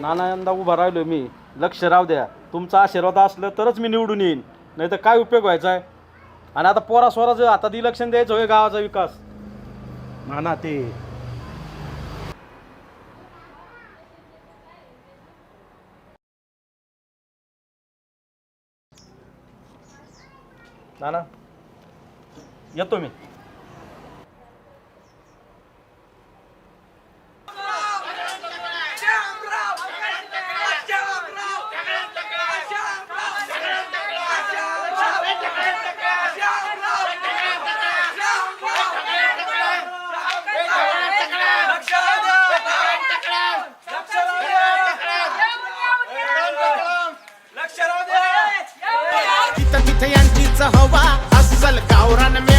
नाना यंदा उभा राहिलो मी. लक्ष राहू द्या. तुमचा आशीर्वाद असलं तरच मी निवडून येईन. नाही तर काय उपयोग व्हायचा आहे? आणि आता पोरा स्वराचं आता इलेक्शन द्यायचं होय गावाचा विकास? नाना ते नाना येतो मी. तिथं तिथं यांचीच हवा अस्सल गावरान मे